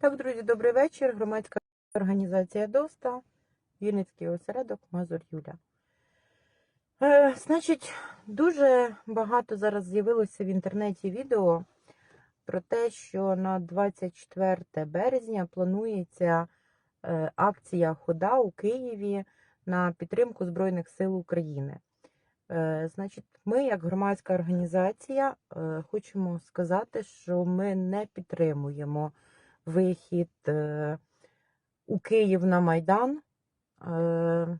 Так, друзі, добрий вечір. Громадська організація ДОСТА, Вінницький осередок Мазур Юля. Е, значить, дуже багато зараз з'явилося в інтернеті відео про те, що на 24 березня планується е, акція Хода у Києві на підтримку Збройних сил України. Е, Значить, ми, як громадська організація, е, хочемо сказати, що ми не підтримуємо вихід е, у Київ на Майдан. Е,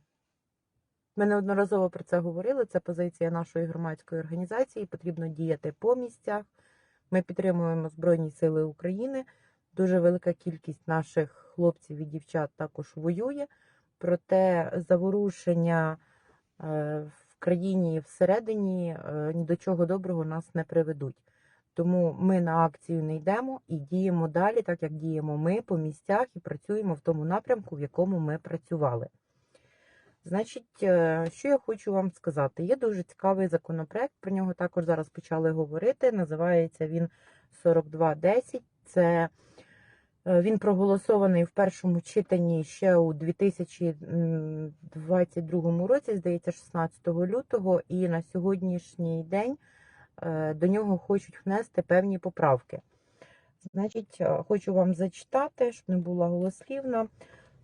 Ми неодноразово про це говорили. Це позиція нашої громадської організації. Потрібно діяти по місцях. Ми підтримуємо Збройні Сили України. Дуже велика кількість наших хлопців і дівчат також воює. Проте заворушення е, в країні всередині ні до чого доброго нас не приведуть. Тому ми на акцію не йдемо і діємо далі, так як діємо ми по місцях і працюємо в тому напрямку, в якому ми працювали. Значить, е, що я хочу вам сказати? Є дуже цікавий законопроект, про нього також зараз почали говорити. Називається він 4210. Це е, він проголосований в першому читанні ще у 2022 році, здається, 16 лютого, і на сьогоднішній день до нього хочуть внести певні поправки. Значить, е, хочу вам зачитати, щоб не була голослівна.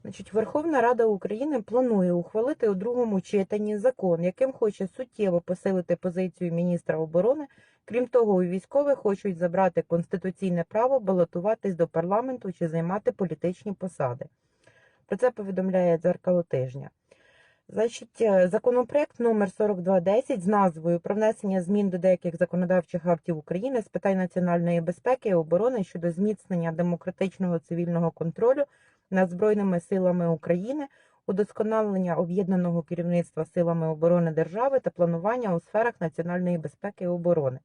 Значить, Верховна Рада України планує ухвалити у другому читанні закон, яким хоче суттєво посилити позицію міністра оборони. Крім того, у військових хочуть забрати конституційне право балотуватись до парламенту чи займати політичні посади. Про це повідомляє дзеркало тижня. Значить, е, законопроект номер 4210 з назвою про внесення змін до деяких законодавчих актів України з питань національної безпеки і оборони щодо зміцнення демократичного цивільного контролю над Збройними силами України, удосконалення об'єднаного керівництва силами оборони держави та планування у сферах національної безпеки і оборони.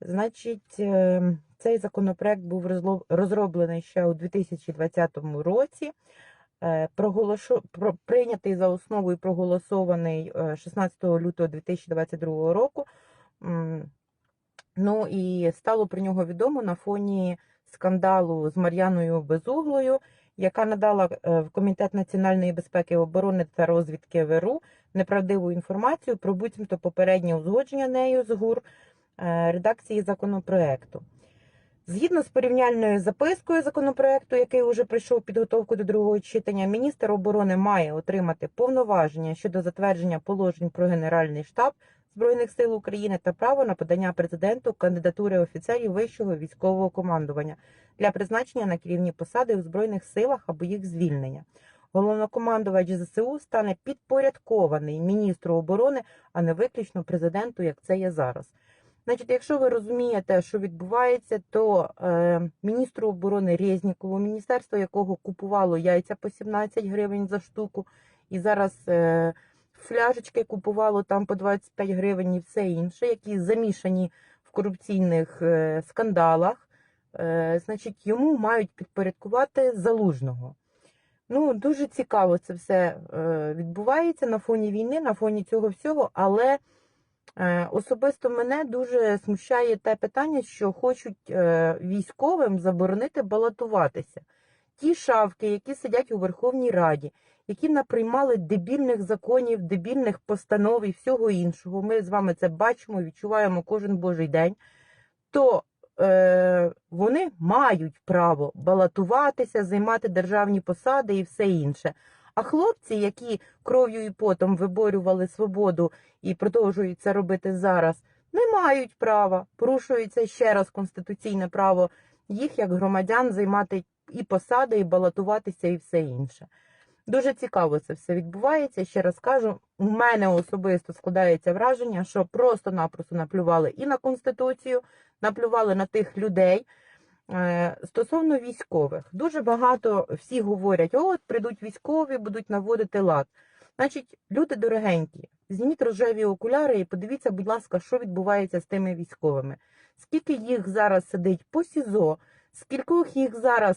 Значить, е, цей законопроект був розроблений ще у 2020 році. Е, проголошу- Прийнятий за основу і проголосований е, 16 лютого 2022 року. Ну і стало про нього відомо на фоні скандалу з Мар'яною Безуглою, яка надала е, в Комітет національної безпеки, оборони та розвідки ВРУ неправдиву інформацію про буцімто попереднє узгодження нею з ГУР е, редакції законопроекту. Згідно з порівняльною запискою законопроекту, який уже пройшов підготовку до другого читання, міністр оборони має отримати повноваження щодо затвердження положень про Генеральний штаб Збройних сил України та право на подання президенту кандидатури офіцерів вищого військового командування для призначення на керівні посади у Збройних силах або їх звільнення. Головнокомандувач ЗСУ стане підпорядкований міністру оборони, а не виключно президенту, як це є зараз. Значить, якщо ви розумієте, що відбувається, то е, міністру оборони Резнікову, міністерство якого купувало яйця по 17 гривень за штуку, і зараз е, фляжечки купувало там по 25 гривень і все інше, які замішані в корупційних е, скандалах, е, значить, йому мають підпорядкувати залужного. Ну, дуже цікаво це все е, відбувається на фоні війни, на фоні цього всього, але особисто мене дуже смущає те питання, що хочуть е, військовим заборонити балотуватися. Ті шавки, які сидять у Верховній Раді, які наприймали дебільних законів, дебільних постанов і всього іншого. Ми з вами це бачимо, відчуваємо кожен божий день. То е, вони мають право балотуватися, займати державні посади і все інше. А хлопці, які кров'ю і потом виборювали свободу і продовжують це робити зараз, не мають права. Порушується ще раз конституційне право їх як громадян займати і посади, і балотуватися, і все інше. Дуже цікаво це все відбувається. Ще раз кажу, у мене особисто складається враження, що просто-напросто наплювали і на конституцію, наплювали на тих людей. Е, Стосовно військових, дуже багато всі говорять: от прийдуть військові, будуть наводити лад. Значить, люди дорогенькі, зніміть рожеві окуляри і подивіться, будь ласка, що відбувається з тими військовими. Скільки їх зараз сидить по СІЗО, скількох їх зараз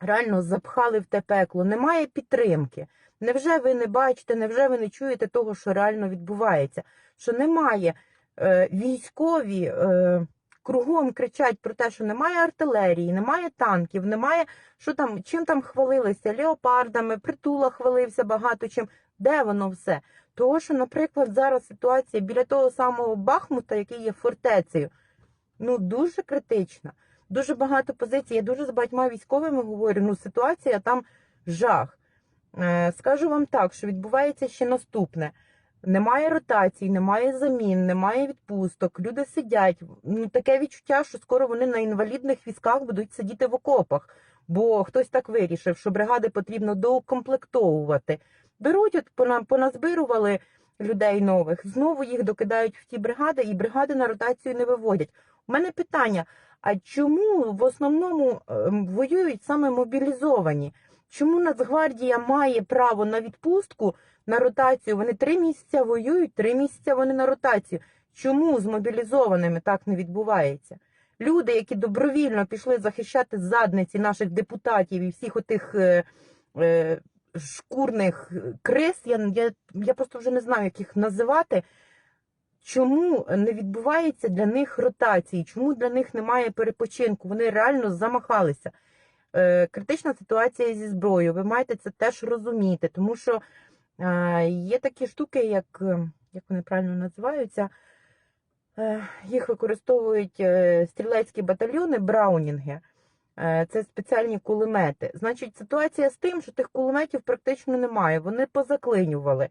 реально запхали в те пекло, немає підтримки. Невже ви не бачите, невже ви не чуєте того, що реально відбувається? Що немає е, військові, е, кругом кричать про те, що немає артилерії, немає танків, немає що там, чим там хвалилися, леопардами, притула хвалився багато чим. Де воно все? Того, що, наприклад, зараз ситуація біля того самого Бахмута, який є фортецею, ну дуже критична. Дуже багато позицій. Я дуже з багатьма військовими говорю, ну ситуація там жах. Е, Скажу вам так, що відбувається ще наступне. Немає ротацій, немає замін, немає відпусток. Люди сидять. Ну таке відчуття, що скоро вони на інвалідних візках будуть сидіти в окопах, бо хтось так вирішив, що бригади потрібно доукомплектовувати. Беруть, от пона- поназбирували людей нових, знову їх докидають в ті бригади, і бригади на ротацію не виводять. У мене питання: а чому в основному ем, воюють саме мобілізовані? Чому Нацгвардія має право на відпустку на ротацію? Вони три місяці воюють, три місяці вони на ротацію. Чому з мобілізованими так не відбувається? Люди, які добровільно пішли захищати задниці наших депутатів і всіх отих е, е, шкурних криз, я, я, я просто вже не знаю, як їх називати. Чому не відбувається для них ротації? Чому для них немає перепочинку? Вони реально замахалися. Е, критична ситуація зі зброєю. Ви маєте це теж розуміти, тому що е, є такі штуки, як, е, як вони правильно називаються, їх використовують стрілецькі батальйони, браунінги. Це спеціальні кулемети. Значить, ситуація з тим, що тих кулеметів практично немає. Вони позаклинювали.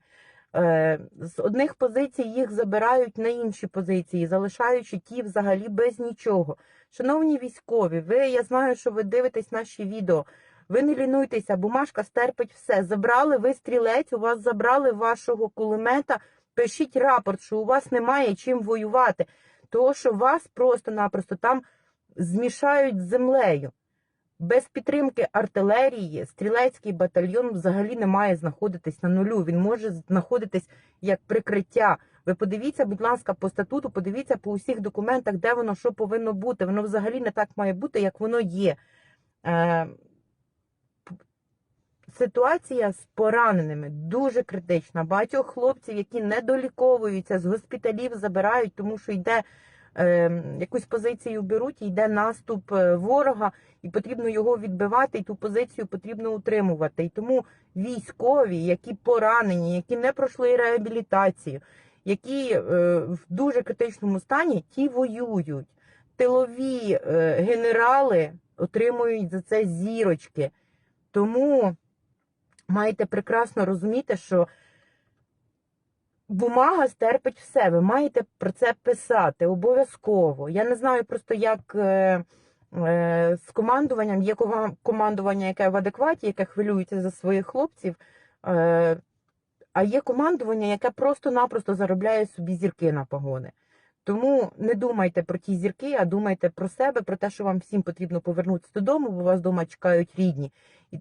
Е, З одних позицій їх забирають на інші позиції, залишаючи ті взагалі без нічого. Шановні військові, ви я знаю, що ви дивитесь наші відео. Ви не лінуйтеся, бумажка стерпить все. Забрали ви стрілець, у вас забрали вашого кулемета. Пишіть рапорт, що у вас немає чим воювати, того що вас просто-напросто там змішають з землею. Без підтримки артилерії стрілецький батальйон взагалі не має знаходитись на нулю. Він може знаходитись як прикриття. Ви подивіться, будь ласка, по статуту, подивіться по усіх документах, де воно що повинно бути. Воно взагалі не так має бути, як воно є. Е, Ситуація з пораненими дуже критична. Багатьох хлопців, які не доліковуються, з госпіталів забирають, тому що йде якусь позицію беруть, і йде наступ е, ворога, і потрібно його відбивати, і ту позицію потрібно утримувати. І тому військові, які поранені, які не пройшли реабілітацію, які е, в дуже критичному стані, ті воюють. Тилові е, генерали отримують за це зірочки. Тому маєте прекрасно розуміти, що бумага стерпить все. Ви маєте про це писати обов'язково. Я не знаю просто, як е, е, з командуванням є командування, яке в адекваті, яке хвилюється за своїх хлопців. Е, а є командування, яке просто-напросто заробляє собі зірки на погони. Тому не думайте про ті зірки, а думайте про себе, про те, що вам всім потрібно повернутися додому, бо вас вдома чекають рідні. І,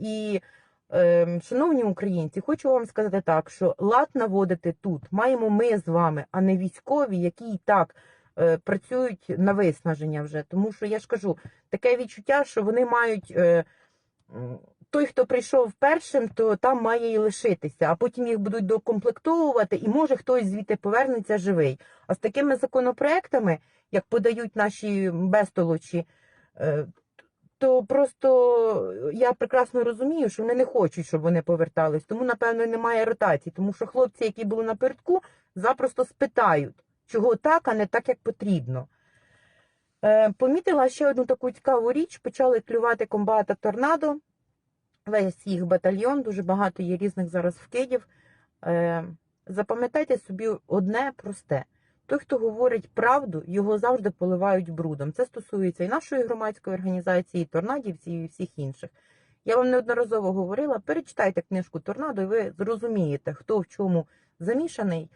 і шановні українці, хочу вам сказати так, що лад наводити тут маємо ми з вами, а не військові, які і так е, працюють на виснаження вже. Тому що я ж кажу, таке відчуття, що вони мають. Е, той, хто прийшов першим, то там має і лишитися, а потім їх будуть докомплектовувати, і може хтось звідти повернеться живий. А з такими законопроектами, як подають наші безтолочі, е, то просто я прекрасно розумію, що вони не хочуть, щоб вони повертались. Тому, напевно, немає ротації, тому що хлопці, які були напередку, запросто спитають, чого так, а не так, як потрібно. Е, Помітила ще одну таку цікаву річ: почали клювати комбата торнадо. Весь їх батальйон, дуже багато є різних зараз вкидів. Е, Запам'ятайте собі одне просте: той, хто говорить правду, його завжди поливають брудом. Це стосується і нашої громадської організації, і торнадівців, і всіх інших. Я вам неодноразово говорила, перечитайте книжку Торнадо, і ви зрозумієте, хто в чому замішаний,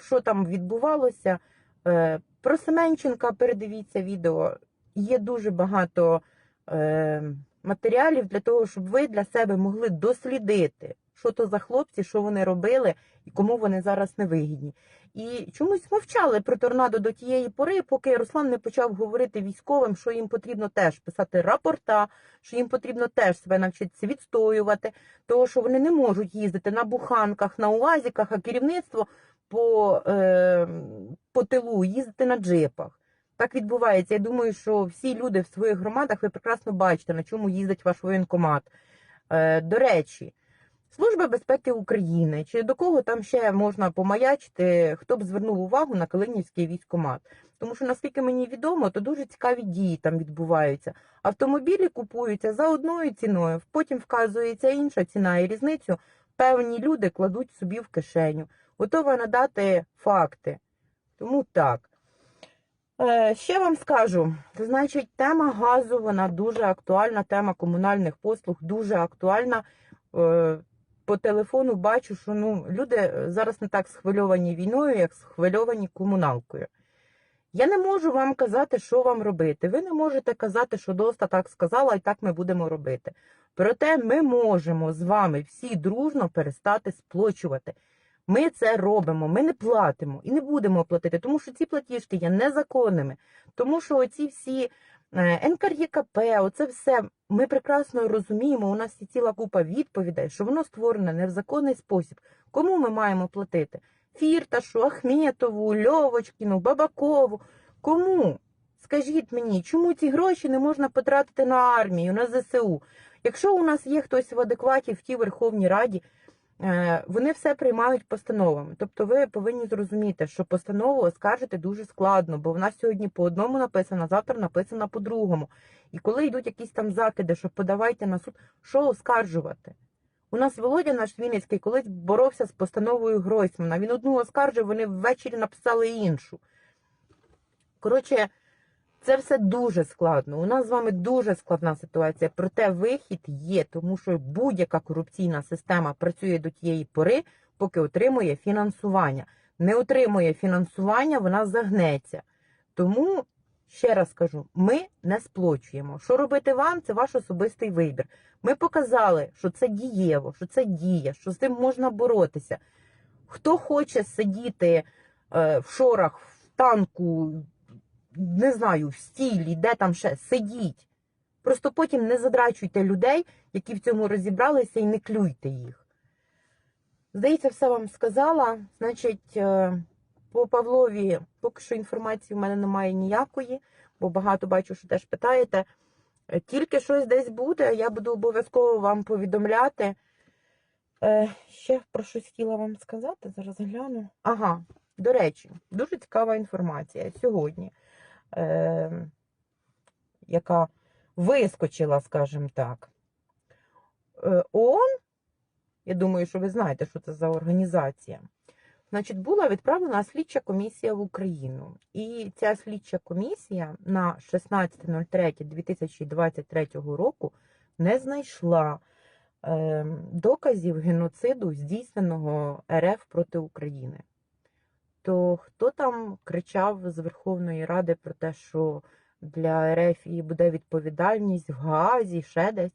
що там відбувалося. Е, Про Семенченка передивіться відео. Є дуже багато е, матеріалів для того, щоб ви для себе могли дослідити, що то за хлопці, що вони робили і кому вони зараз не вигідні. І чомусь мовчали про торнадо до тієї пори, поки Руслан не почав говорити військовим, що їм потрібно теж писати рапорта, що їм потрібно теж себе навчитися відстоювати, того що вони не можуть їздити на буханках, на уазіках, а керівництво по, е, по тилу їздити на джипах. Так відбувається. Я думаю, що всі люди в своїх громадах ви прекрасно бачите, на чому їздить ваш воєнкомат. Е, до речі, Служба безпеки України, чи до кого там ще можна помаячити, хто б звернув увагу на Калинівський військкомат. Тому що, наскільки мені відомо, то дуже цікаві дії там відбуваються. Автомобілі купуються за одною ціною, потім вказується інша ціна, і різницю певні люди кладуть собі в кишеню. Готова надати факти. Тому так. Е, ще вам скажу, значить, тема газу вона дуже актуальна, тема комунальних послуг дуже актуальна. Е, по телефону бачу, що ну, люди зараз не так схвильовані війною, як схвильовані комуналкою. Я не можу вам казати, що вам робити. Ви не можете казати, що доста так сказала, і так ми будемо робити. Проте ми можемо з вами всі дружно перестати сплочувати. Ми це робимо, ми не платимо і не будемо платити, тому що ці платіжки є незаконними, тому що оці всі е, НКРЄКП, оце все ми прекрасно розуміємо. У нас є ціла купа відповідей, що воно створене не в законний спосіб. Кому ми маємо платити? Фірташу, Ахметову, Льовочкіну, Бабакову. Кому? Скажіть мені, чому ці гроші не можна потратити на армію, на ЗСУ? Якщо у нас є хтось в адекваті в тій Верховній Раді, е, вони все приймають постановами. Тобто ви повинні зрозуміти, що постанову оскаржити дуже складно, бо вона сьогодні по одному написана, завтра написана по другому. І коли йдуть якісь там закиди, що подавайте на суд, що оскаржувати? У нас Володя наш Вінницький колись боровся з постановою Гройсмана. Він одну оскаржив, вони ввечері написали іншу. Коротше, це все дуже складно. У нас з вами дуже складна ситуація. Проте вихід є, тому що будь-яка корупційна система працює до тієї пори, поки отримує фінансування. Не отримує фінансування, вона загнеться. Тому, ще раз кажу, ми не сплочуємо. Що робити вам, це ваш особистий вибір. Ми показали, що це дієво, що це діє, що з цим можна боротися. Хто хоче сидіти е, в шорах, в танку, не знаю, в стілі, де там ще сидіть. Просто потім не задрачуйте людей, які в цьому розібралися, і не клюйте їх. Здається, все вам сказала. Значить, е, по Павлові поки що інформації в мене немає ніякої, бо багато бачу, що теж питаєте. Тільки щось десь буде, я буду обов'язково вам повідомляти. Е, ще про щось хотіла вам сказати, зараз гляну. Ага, до речі, дуже цікава інформація сьогодні, е, яка вискочила, скажімо так. Е, ООН, я думаю, що ви знаєте, що це за організація. Значить, була відправлена слідча комісія в Україну. І ця слідча комісія на 16.03.2023 року не знайшла е, доказів геноциду, здійсненого РФ проти України. То хто там кричав з Верховної Ради про те, що для РФ і буде відповідальність в Гаазі, ще десь,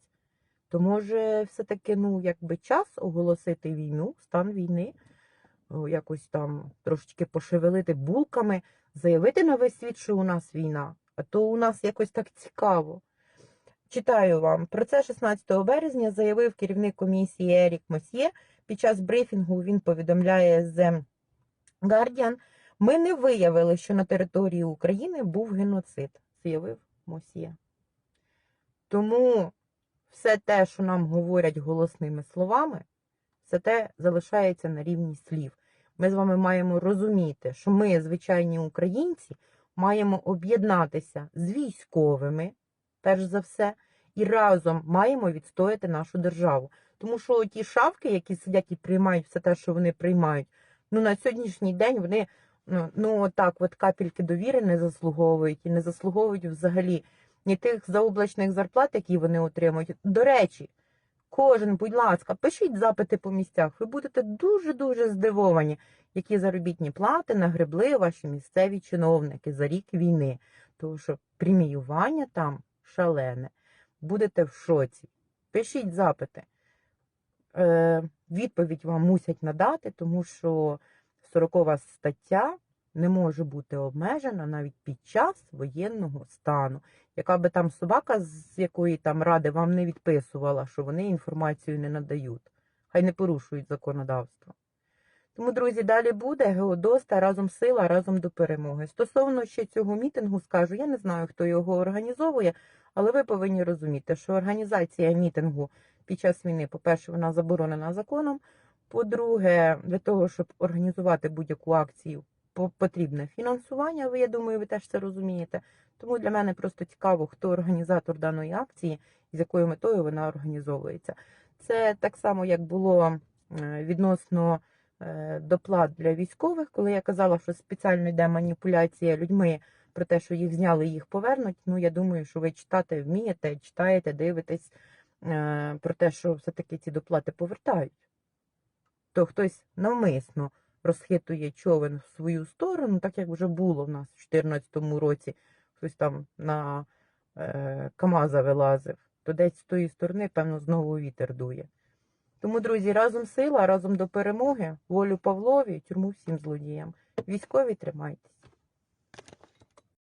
то може все-таки ну, якби час оголосити війну, стан війни якось там трошечки пошевелити булками, заявити на весь світ, що у нас війна, а то у нас якось так цікаво. Читаю вам. Про це 16 березня заявив керівник комісії Ерік Мосьє. Під час брифінгу він повідомляє з Guardian. Ми не виявили, що на території України був геноцид, заявив Мосьє. Тому все те, що нам говорять голосними словами, все те залишається на рівні слів. Ми з вами маємо розуміти, що ми, звичайні українці, маємо об'єднатися з військовими, перш за все, і разом маємо відстояти нашу державу. Тому що ті шавки, які сидять і приймають все те, що вони приймають, ну на сьогоднішній день вони ну, ну так, от капельки довіри не заслуговують і не заслуговують взагалі ні тих заоблачних зарплат, які вони отримують. До речі. Кожен, будь ласка, пишіть запити по місцях. Ви будете дуже-дуже здивовані, які заробітні плати нагребли ваші місцеві чиновники за рік війни. Тому що преміювання там шалене. Будете в шоці. Пишіть запити. Е, Відповідь вам мусять надати, тому що 40 стаття не може бути обмежена навіть під час воєнного стану. Яка би там собака, з якої там ради вам не відписувала, що вони інформацію не надають. Хай не порушують законодавство. Тому, друзі, далі буде Геодоста разом сила, разом до перемоги. Стосовно ще цього мітингу, скажу, я не знаю, хто його організовує, але ви повинні розуміти, що організація мітингу під час війни, по-перше, вона заборонена законом. По-друге, для того, щоб організувати будь-яку акцію, потрібне фінансування. Ви, я думаю, ви теж це розумієте. Тому для мене просто цікаво, хто організатор даної акції і з якою метою вона організовується. Це так само, як було е, відносно доплат для військових, коли я казала, що спеціально йде маніпуляція людьми про те, що їх зняли, їх повернуть. Ну, я думаю, що ви читати вмієте, читаєте, дивитесь е, про те, що все-таки ці доплати повертають. То хтось навмисно розхитує човен в свою сторону, так як вже було в нас в 2014 році, хтось там на е, Камаза вилазив, то десь з тої сторони, певно, знову вітер дує. Тому, друзі, разом сила, разом до перемоги, волю Павлові, тюрму всім злодіям. Військові тримайтесь.